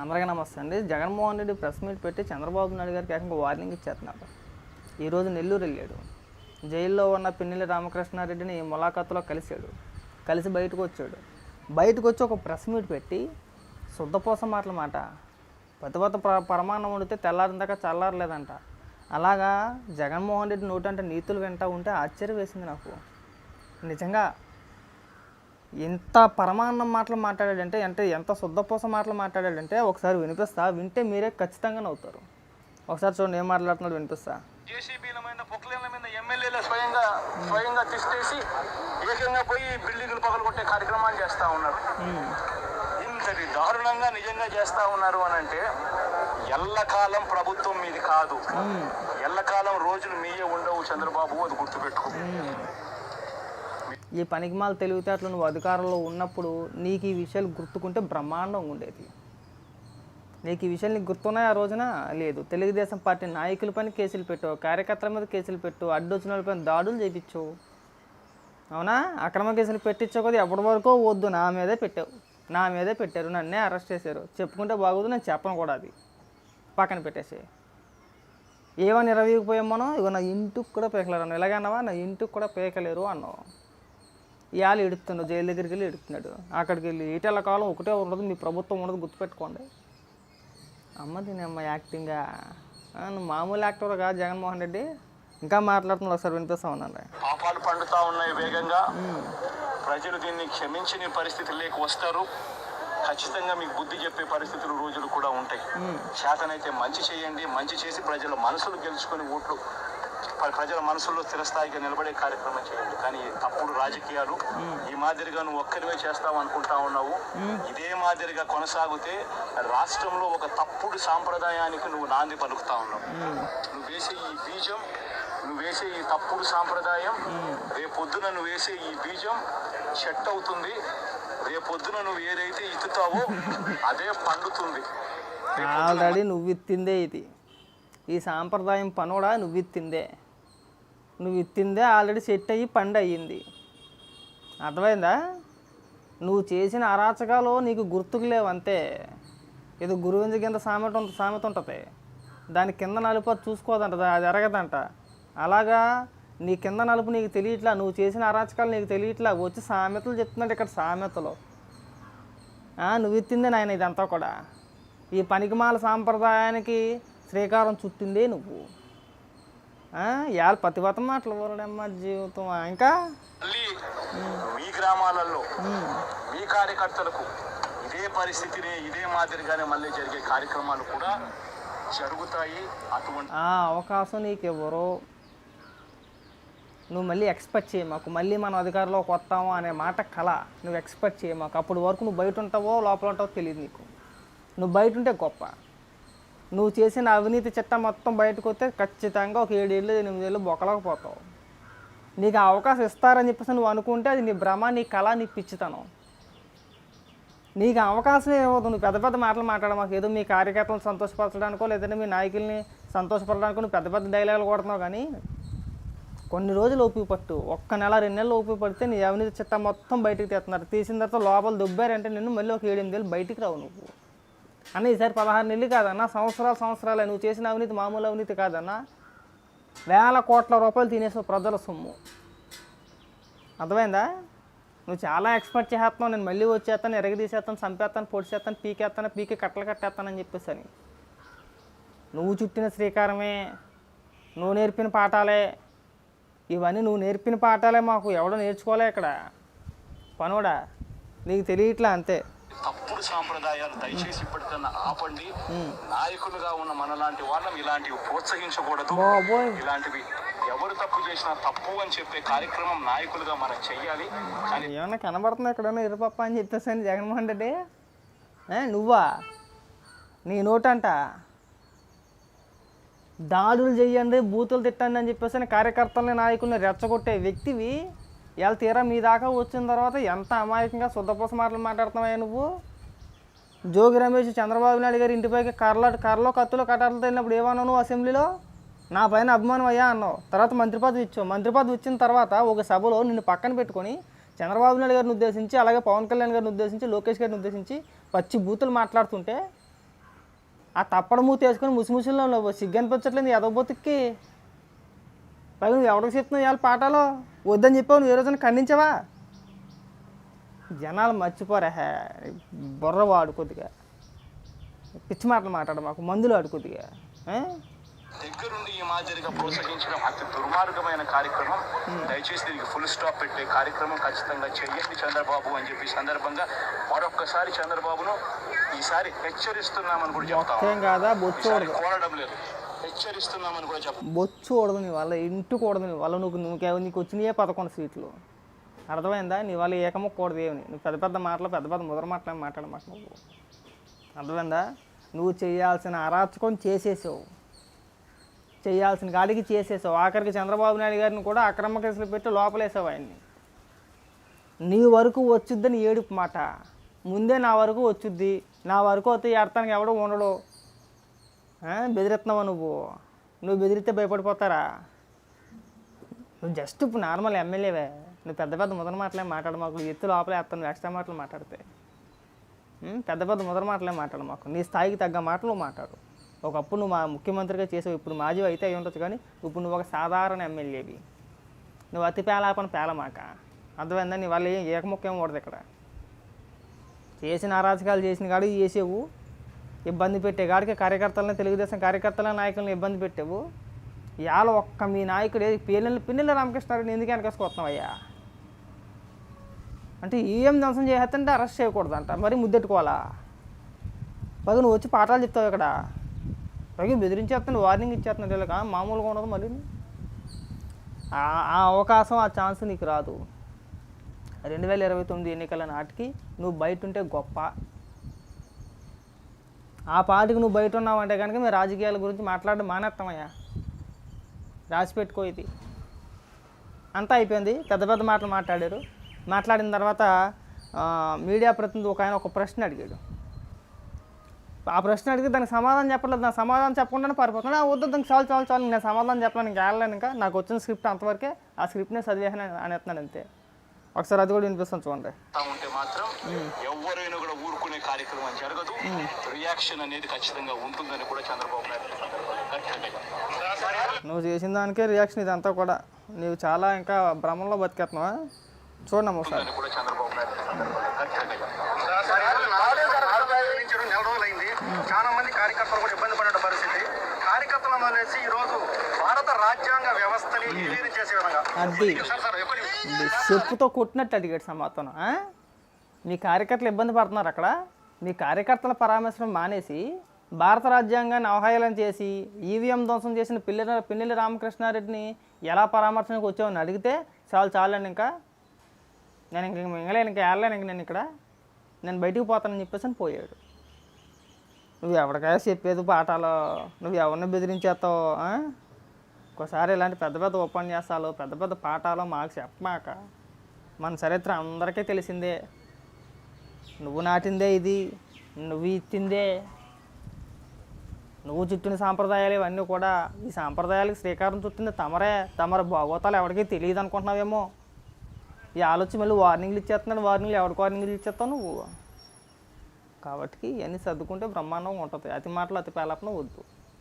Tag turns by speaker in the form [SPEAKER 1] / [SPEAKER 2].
[SPEAKER 1] అందరికీ నమస్తే అండి. జగన్మోహన్ రెడ్డి ప్రెస్ మీట్ పెట్టి చంద్రబాబు నాయుడు గారికి ఏకంగా వార్నింగ్ ఇచ్చేస్తున్నారు. ఈరోజు నెల్లూరు వెళ్ళాడు. జైల్లో ఉన్న పిన్నెల్లి రామకృష్ణారెడ్డిని ములాఖాతులో కలిశాడు. కలిసి బయటకు వచ్చాడు. బయటకు వచ్చి ఒక ప్రెస్ మీట్ పెట్టి శుద్ధపోస మాటల మాట. పెద్ద ప్ర పరమాన్నం వండితే తెల్లారిన దాకా చల్లారలేదంట. అలాగా జగన్మోహన్ రెడ్డి నోటంటే నీతులు వింటా ఉంటే ఆశ్చర్యం వేసింది నాకు. నిజంగా ఎంత పరమాన్నం మాటలు మాట్లాడాడంటే అంటే ఎంత శుద్ధపూస మాటలు మాట్లాడాడంటే ఒకసారి వినిపిస్తా వింటే మీరే ఖచ్చితంగా నవ్వుతారు. ఒకసారి చూడండి ఏం మాట్లాడుతున్నాడు వినిపిస్తా.
[SPEAKER 2] జేసీబీల మీద పొక్లేన్ల మీద ఎమ్మెల్యేలు స్వయంగా స్వయంగా తిష్టేసి ఏకంగా పోయి బిల్డింగ్లు పగలగొట్టే కార్యక్రమాలు చేస్తా ఉన్నారు. ఇంతటి దారుణంగా నిజంగా చేస్తా ఉన్నారు అని అంటే ఎల్లకాలం ప్రభుత్వం మీది కాదు. ఎల్లకాలం రోజులు మీయే ఉండవు చంద్రబాబు అది గుర్తుపెట్టుకో.
[SPEAKER 1] ఈ పనికిమాల తెలివితేటలు నువ్వు అధికారంలో ఉన్నప్పుడు నీకు ఈ విషయాలు గుర్తుకుంటే బ్రహ్మాండంగా ఉండేది. నీకు ఈ విషయాలు నీకు గుర్తున్నాయి ఆ రోజున? లేదు. తెలుగుదేశం పార్టీ నాయకుల పైన కేసులు పెట్టు కార్యకర్తల మీద కేసులు పెట్టు అడ్డొచ్చిన వాళ్ళ పైన దాడులు చేయించు అవునా? అక్రమ కేసులు పెట్టించే కొద్ది ఎప్పటి వరకు వద్దు నా మీదే పెట్టావు. నా మీదే పెట్టారు నన్నే అరెస్ట్ చేశారు. చెప్పుకుంటే బాగోదు నేను చెప్పను కూడా అది. పక్కన పెట్టేసి ఏమని ఇరవీకపోయాం మనం? ఇక నా ఇంటికి కూడా పేకలేరు అన్నావు. ఎలాగన్నావా నా ఇంటికి కూడా పేకలేరు అన్నావు. ఇవాళ ఎడుతున్నాడు జైలు దగ్గరికి వెళ్ళి ఎడుతున్నాడు అక్కడికి వెళ్ళి ఈటెల కాలం ఒకటే ఉండదు మీ ప్రభుత్వం ఉండదు గుర్తుపెట్టుకోండి. అమ్మ దీని అమ్మ యాక్టింగా. నువ్వు మామూలు యాక్టర్ కాదు జగన్మోహన్ రెడ్డి? ఇంకా మాట్లాడుతున్నావు ఒకసారి వినిపిస్తా ఉన్నాను
[SPEAKER 2] పాపాలు పండుతా ఉన్నాయి వేగంగా. ప్రజలు దీన్ని క్షమించని పరిస్థితి లేక వస్తారు. ఖచ్చితంగా మీకు బుద్ధి చెప్పే పరిస్థితులు రోజులు కూడా ఉంటాయి. చేతనైతే మంచి చేయండి మంచి చేసి ప్రజల మనసులు గెలుచుకొని ఓట్లు ప్రజల మనసుల్లో స్థిరస్థాయిగా నిలబడే కార్యక్రమం చేయండి. కానీ తప్పుడు రాజకీయాలు ఈ మాదిరిగా నువ్వు ఒక్కరివే చేస్తావు అనుకుంటా ఉన్నావు. ఇదే మాదిరిగా కొనసాగితే రాష్ట్రంలో ఒక తప్పుడు సాంప్రదాయానికి నువ్వు నాంది పలుకుతా ఉన్నావు. నువ్వు వేసే ఈ బీజం నువ్వు వేసే ఈ తప్పుడు సాంప్రదాయం రేపొద్దున నువ్వు వేసే ఈ బీజం చెట్టు అవుతుంది. రేపొద్దున నువ్వు ఏదైతే ఇత్తుతావో అదే పండుతుంది.
[SPEAKER 1] ఆల్రెడీ నువ్వు ఇత్తిందే ఇది. ఈ సాంప్రదాయం పనోడా నువ్వు ఇత్తిందే నువ్వు ఇత్తిందే ఆల్రెడీ సెట్ అయ్యి పండు అయ్యింది. అర్థమైందా? నువ్వు చేసిన అరాచకాలు నీకు గుర్తుకు లేవు అంతే. ఏదో గురువింజ కింద సామెత ఉంట సామెత ఉంటుంది. దాని కింద నలుపు అది చూసుకోదంట అది ఎరగదంట అలాగా నీ కింద నలుపు నీకు తెలియట్లా నువ్వు చేసిన అరాచకాలు నీకు తెలియట్లా వచ్చి సామెతలు చెప్తున్నాడు ఇక్కడ సామెతలు. నువ్వు ఎత్తిందే నాయన ఇదంతా కూడా. ఈ పనికిమాల సాంప్రదాయానికి శ్రీకారం చుట్టిందే నువ్వు. ఇవాళ పతివతం మాటలు వరడమ్మ జీవితం ఇంకా?
[SPEAKER 2] మళ్ళీ మీ గ్రామాలలో మీ కార్యకర్తలకు ఇదే పరిస్థితిని ఇదే మాదిరిగానే మళ్ళీ జరిగే కార్యక్రమాలు కూడా జరుగుతాయి. అటువంటి
[SPEAKER 1] ఆ అవకాశం నీకు ఇవ్వరు. నువ్వు మళ్ళీ ఎక్స్పెక్ట్ చేయి మాకు. మళ్ళీ మనం అధికారంలోకి వస్తాము అనే మాట కళ నువ్వు ఎక్స్పెక్ట్ చేయి మాకు. అప్పటి వరకు నువ్వు బయట ఉంటావో లోపల ఉంటావో తెలియదు నీకు. నువ్వు బయట ఉంటే గొప్ప. నువ్వు చేసిన అవినీతి చట్టం మొత్తం బయటకు వస్తే ఖచ్చితంగా ఒక ఏడేళ్ళు ఎనిమిదేళ్ళు బొక్కలోకి పోతావు నీకు అవకాశం ఇస్తారని చెప్పేసి నువ్వు అనుకుంటే అది నీ భ్రమ నీ కళ నీ పిచ్చితనం. నీకు అవకాశం ఇవ్వదు. నువ్వు పెద్ద పెద్ద మాటలు మాట్లాడ మాకు ఏదో మీ కార్యకర్తలను సంతోషపరచడానికో లేదంటే మీ నాయకుల్ని సంతోషపడడానికో నువ్వు పెద్ద పెద్ద డైలాగులు కొడుతున్నావు. కానీ కొన్ని రోజులు ఓపి పట్టు. ఒక్క నెల రెండు నెలలు ఓపి పడితే నీ అవినీతి చట్టం మొత్తం బయటకు తీస్తున్నారు. తీసిన తర్వాత లోపల దుబ్బారంటే నిన్ను మళ్ళీ ఒక ఏడెనిమిది వేలు బయటికి రావు నువ్వు. అన్న ఈసారి పదహారు నెలలు కాదన్న సంవత్సరాలు సంవత్సరాలే నువ్వు చేసిన అవినీతి మామూలు అవినీతి కాదన్న వేల కోట్ల రూపాయలు తినేసావు ప్రజల సొమ్ము. అర్థమైందా? నువ్వు చాలా ఎక్స్పెక్ట్ చేస్తున్నావు నేను మళ్ళీ వచ్చేస్తాను ఎరగదీసేస్తాను చంపేస్తాను పొడిచేస్తాను పీకేస్తాను పీకి కట్టలు కట్టేస్తానని చెప్పేసి అని నువ్వు చుట్టిన శ్రీకారమే నువ్వు నేర్పిన పాఠాలే ఇవన్నీ నువ్వు నేర్పిన పాఠాలే మాకు ఎవడో నేర్చుకోలే ఇక్కడ. పనోడా నీకు తెలియట్లా అంతే.
[SPEAKER 2] తప్పుడు సాంప్రదాయాలు దయచేసి ఇప్పటికన్నా ఆపండి. నాయకులుగా ఉన్న మనలాంటి వాళ్ళం ఇలాంటివి ప్రోత్సహించకూడదు. ఇలాంటివి ఎవరు తప్పు చేసినా తప్పు అని చెప్పే కార్యక్రమం నాయకులుగా మనం చెయ్యాలి. కానీ
[SPEAKER 1] ఏమన్నా కనబడుతుంది ఎక్కడన్నా ఇరుపప్ప అని చెప్పేసి అని జగన్మోహన్ రెడ్డి? నువ్వా? నీ నోటంట. దాడులు చెయ్యండి బూతులు తిట్టండి అని చెప్పేసి కార్యకర్తల్ని నాయకుల్ని రెచ్చగొట్టే వ్యక్తివి. ఇవాళ తీరా మీ దాకా వచ్చిన తర్వాత ఎంత అమాయకంగా శుద్ధపూస మాటలు మాట్లాడుతున్నావా నువ్వు? జోగి రమేష్ చంద్రబాబు నాయుడు గారి ఇంటిపైకి కర్రలో కర్రలో కత్తులో కటార్లు వెళ్ళినప్పుడు ఏమన్నావు నువ్వు అసెంబ్లీలో నా పైన అభిమానం అయ్యా అన్నావు. తర్వాత మంత్రి పదవి ఇచ్చావు. మంత్రి పదవి ఇచ్చిన తర్వాత ఒక సభలో నిన్ను పక్కన పెట్టుకొని చంద్రబాబు నాయుడు గారిని ఉద్దేశించి అలాగే పవన్ కళ్యాణ్ గారిని ఉద్దేశించి లోకేష్ గారిని ఉద్దేశించి పచ్చి బూతులు మాట్లాడుతుంటే ఆ తప్పడ మూత వేసుకొని ముసిముసిలో సిగ్గనిపించట్లేదు సిగ్గు అనిపించట్లేదు ఎదవ బతుక్కి. పైగా నువ్వు ఎవరికి చెప్తున్నావు ఇవాళ పాఠాలు వద్దని చెప్పావు నువ్వు ఏ రోజున ఖండించవా? జనాలు మర్చిపోరా హే. బుర్ర వాడు కొద్దిగా. పిచ్చి మాటలు మాట్లాడు మాకు మందులు కొద్దిగా. ఆ?
[SPEAKER 2] దగ్గరుండి ఈ మాదిరిగా ప్రోత్సహించడం అతి దుర్మార్గమైన కార్యక్రమం. దయచేసి దీనికి ఫుల్ స్టాప్ పెట్టే కార్యక్రమం ఖచ్చితంగా చెయ్యండి చంద్రబాబు అని చెప్పి సందర్భంగా మరొక్కసారి చంద్రబాబును ఈసారి హెచ్చరిస్తున్నామని కూడా చెప్తాం.
[SPEAKER 1] కాదా? బొచ్చు
[SPEAKER 2] కోరడం లేదు. హెచ్చరిస్తున్నామని కూడా చెప్తాం.
[SPEAKER 1] బొచ్చు కూడదు నీ వల్ల ఇంటి కూడదు నీ వల్ల. నువ్వు నువ్వు నీకు వచ్చినాయే పదకొండు సీట్లు. అర్థమైందా? నీ వాళ్ళు ఏకముఖ ఏమి నువ్వు పెద్ద పెద్ద మాటలు పెద్ద పెద్ద ముదర మాటలు మాట్లాడమాట నువ్వు? అర్థమైందా? నువ్వు చేయాల్సిన అరాచకం చేసేసావు. చేయాల్సిన గాడికి చేసేసావు. ఆఖరికి చంద్రబాబు నాయుడు గారిని కూడా అక్రమ కేసులు పెట్టి లోపలేసావు ఆయన్ని. నీ వరకు వచ్చుద్దని ఏడుపు మాట. ముందే నా వరకు వచ్చుద్ది. నా వరకు వస్తే ఎడతానికి ఎవడో ఉండడు. ఆ, బెదిరిస్తున్నావా నువ్వు? నువ్వు బెదిరితే భయపడిపోతారా? నువ్వు జస్ట్ ఇప్పుడు నార్మల్ ఎమ్మెల్యేవే. నువ్వు పెద్ద పెద్ద ముదర మాటలే మాట్లాడు మాకు. ఎత్తు లోపల వేస్తాను ఎక్స్ట్రా మాటలు మాట్లాడితే. పెద్ద పెద్ద ముదర మాటలే మాట్లాడు మాకు. నీ స్థాయికి తగ్గ మాటలు మాట్లాడు. ఒకప్పుడు నువ్వు మా ముఖ్యమంత్రిగా చేసావు ఇప్పుడు మాజీ అయితే అయి ఉండొచ్చు కానీ ఇప్పుడు నువ్వు ఒక సాధారణ ఎమ్మెల్యేవి. నువ్వు అతి పేలాపన పేలమాక. అర్థమైందా? నీ వాళ్ళు ఏం ఏకముఖ్యం ఉండదు ఇక్కడ. చేసిన అరాచకాలు చేసిన కాడికి చేసేవు. ఇబ్బంది పెట్టే కాడికి కార్యకర్తలని తెలుగుదేశం కార్యకర్తల నాయకులను ఇబ్బంది పెట్టావు. ఇవాళ ఒక్క మీ నాయకుడు ఏది పిల్లలు పిన్నెల రామకృష్ణారెడ్డి ఎందుకు వెనకేసుకొస్తున్నావయ్యా? అంటే ఏం ధ్వంసం చేసేస్తుంటే అరెస్ట్ చేయకూడదంట. మరి ముద్దెట్టుకోవాలా? పది నువ్వు వచ్చి పాఠాలు చెప్తావు ఇక్కడ. పైగా బెదిరించేస్తున్నాడు వార్నింగ్ ఇచ్చేస్తున్నాడు వీళ్ళకి. మామూలుగా ఉండదు మరి ఆ- ఆ అవకాశం ఆ ఛాన్స్ నీకు రాదు. రెండు వేల ఇరవై తొమ్మిది ఎన్నికల నాటికి నువ్వు బయట ఉంటే గొప్ప. ఆ పార్టీకి నువ్వు బయట ఉన్నావంటే కనుక మేము రాజకీయాల గురించి మాట్లాడడం మానేస్తామయ్యా. రాసి పెట్టుకో ఇది. అంతా అయిపోయింది. పెద్ద పెద్ద మాటలు మాట్లాడారు. మాట్లాడిన తర్వాత మీడియా ప్రతినిధి ఒక ఆయన ఒక ప్రశ్న అడిగాడు. ఆ ప్రశ్న అడిగితే దానికి సమాధానం చెప్పలేదు నా సమాధానం చెప్పకుండానే పారిపోతున్నా వద్దు దానికి చాలు చాలు చాలు నేను సమాధానం చెప్పలేను ఇంకా వెళ్ళలేను ఇంకా. నాకు వచ్చిన స్క్రిప్ట్ అంతవరకే ఆ స్క్రిప్ట్నే చదివేసాను అనేస్తున్నాను అంతే. ఒకసారి అది కూడా వినిపిస్తాను చూడండి.
[SPEAKER 2] చేస్తా ఉంటే మాత్రం ఎవరైనా కూడా ఊరుకునే కార్యక్రమం జరగదు. రియాక్షన్ అనేది ఖచ్చితంగా ఉంటుందని కూడా చంద్రబాబు నాయుడు
[SPEAKER 1] నువ్వు చేసిన దానికే రియాక్షన్ ఇదంతా కూడా. నీవు చాలా ఇంకా భ్రమంలో బతికేస్తున్నావా? చూడండి ఒకసారి.
[SPEAKER 3] నెల రోజులైంది చాలా మంది కార్యకర్తలు కూడా ఇబ్బంది పడిన పరిస్థితి కార్యకర్తలను అనేసి ఈ రోజు భారత రాజ్యాంగ వ్యవస్థని విలీనం చేసే విధంగా
[SPEAKER 1] అది. చెప్పుతో కొట్టినట్టు అడిగాడు సమాధానం మీ కార్యకర్తలు ఇబ్బంది పడుతున్నారు అక్కడ. మీ కార్యకర్తల పరామర్శనం మానేసి భారత రాజ్యాంగాన్ని అవహేళన చేసి ఈవీఎం ధ్వంసం చేసిన పిల్లల పిన్నెల్లి రామకృష్ణారెడ్డిని ఎలా పరామర్శనకు వచ్చామని అడిగితే చాలు చాలండి ఇంకా. నేను ఇంక మింగలేను ఇంకా వెళ్ళలేను ఇంక నేను ఇక్కడ. నేను బయటికి పోతానని చెప్పేసి అని పోయాడు. నువ్వు ఎవరికైనా చెప్పేది పాఠాలు నువ్వు ఎవరిని బెదిరించేస్తావు ఒకసారి ఒక్కోసారి ఇలాంటి పెద్ద పెద్ద ఉపన్యాసాలు పెద్ద పెద్ద పాఠాలు మాకు చెప్పమాక మన చరిత్ర అందరికీ తెలిసిందే. నువ్వు నాటిందే ఇది నువ్వు ఇచ్చిందే. నువ్వు చుట్టిన సాంప్రదాయాలు ఇవన్నీ కూడా ఈ సాంప్రదాయాలకు శ్రీకారం చుట్టింది తమరే తమర భాగవతాలు ఎవరికీ తెలియదు అనుకుంటున్నావేమో ఈ ఆలోచన మళ్ళీ వార్నింగ్లు ఇచ్చేస్తున్నాడు వార్నింగ్లు ఎవరికి వార్నింగ్లు ఇచ్చేస్తావు నువ్వు? కాబట్టి ఇవన్నీ సర్దుకుంటే బ్రహ్మాండంగా ఉంటుంది. అతి మాటలు అతి పేలపన వద్దు.